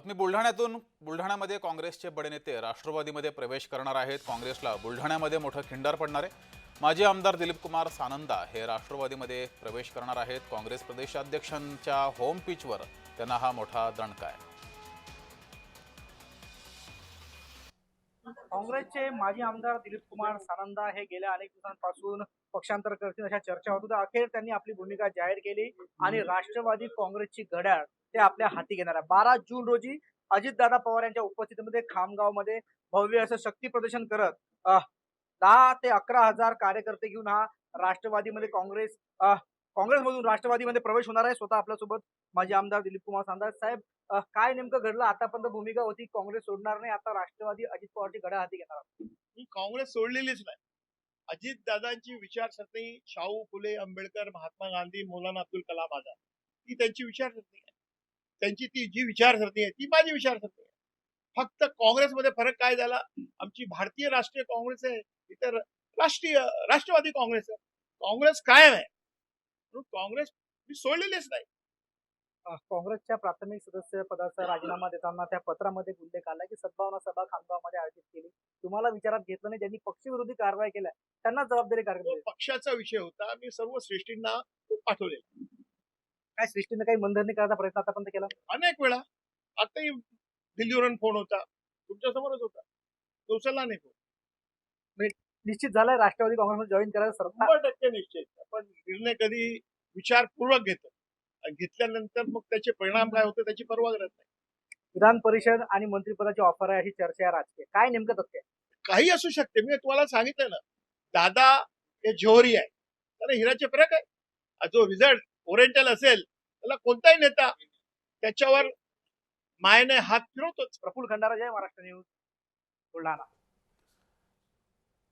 बातमी बुलढाण्यातून. बुलढाण्यामध्ये काँग्रेसचे बडे नेते राष्ट्रवादीमध्ये प्रवेश करणार आहेत. काँग्रेसला बुलढाण्यामध्ये मोठं खिंडार पडणार आहे. माजी आमदार दिलीप कुमार सानंदा हे राष्ट्रवादीमध्ये प्रवेश करणार आहेत. काँग्रेस प्रदेशाध्यक्षांच्या होम पिचवर त्यांना हा मोठा दणका आहे. काँग्रेसचे माजी आमदार दिलीप कुमार सानंदा हे गेल्या अनेक दिवसांपासून पक्षांतर करतील अशा चर्चा होत होत्या. अखेर त्यांनी आपली भूमिका जाहीर केली आणि राष्ट्रवादी काँग्रेसची घड्याळ ते आपल्या हाती घेणार आहे. बारा जून रोजी अजितदादा पवार यांच्या उपस्थितीमध्ये खामगावमध्ये भव्य असं शक्ती प्रदर्शन करत दहा ते अकरा हजार कार्यकर्ते घेऊन हा राष्ट्रवादीमध्ये काँग्रेस काँग्रेसमधून राष्ट्रवादीमध्ये प्रवेश होणार आहे स्वतः आपल्यासोबत. माजी आमदार दिलीप कुमार सानंदा साहेब काय नेमकं घडलं? आतापर्यंत भूमिका होती काँग्रेस सोडणार नाही आता राष्ट्रवादी अजित पवारची घड्याळ हाती घेणार मी ही काँग्रेस सोडलेलीच नाही. अजित दादांची विचारसरणी शाहू फुले आंबेडकर महात्मा गांधी मौलाना अब्दुल कलाम आझाद ही त्यांची विचारसरणी त्यांची ती जी विचारसरणी आहे ती माझी विचारसरणी आहे. फक्त काँग्रेसमध्ये फरक काय झाला? आमची भारतीय राष्ट्रीय काँग्रेस आहे इतर राष्ट्रीय राष्ट्रवादी काँग्रेस आहे. काँग्रेस कायम आहे. म्हणून काँग्रेस मी सोडलेलीच नाही. काँग्रेसच्या प्राथमिक सदस्य पदाचा राजीनामा देताना त्या पत्रामध्ये उल्लेख आला की सद्भावना सभा खामगावमध्ये आयोजित केली. तुम्हाला विचारात घेतलं नाही ज्यांनी पक्षविरोधी कारवाई केल्या त्यांना जबाबदारी पक्षाचा विषय होता. मी सर्व श्रेष्ठींना तो पाठवलेला काय सृष्टीने काही मनधरणी करायचा प्रयत्न आतापर्यंत केला? अनेक वेळा. आताही दिल्लीवरून फोन होता. तुमच्या समोरच होता. तो उचलला नाही फोन निश्चित झालाय राष्ट्रवादी काँग्रेसमध्ये जॉईन करायचं सरकार शंभर टक्के निश्चित. पण निर्णय कधी विचारपूर्वक घेतो. आणि घेतल्यानंतर मग त्याचे परिणाम काय होते त्याची पर्वा करत नाही. विधान परिषद आणि मंत्रिपदाची ऑफर आहे अशी चर्चा आहे राजकीय. काय नेमकं तथ्य आहे? काही असू शकते. मी तुम्हाला सांगितलं ना. दादा हे जोहरी आहे. त्याला हिराचे फरक आहे. जो रिझल्ट ओरिएंटल असेल त्याला कोणताही नेता त्याच्यावर मायने हात फिरवतोच. प्रफुल्ल खंडारा जय महाराष्ट्र न्यूज बुलढाणा.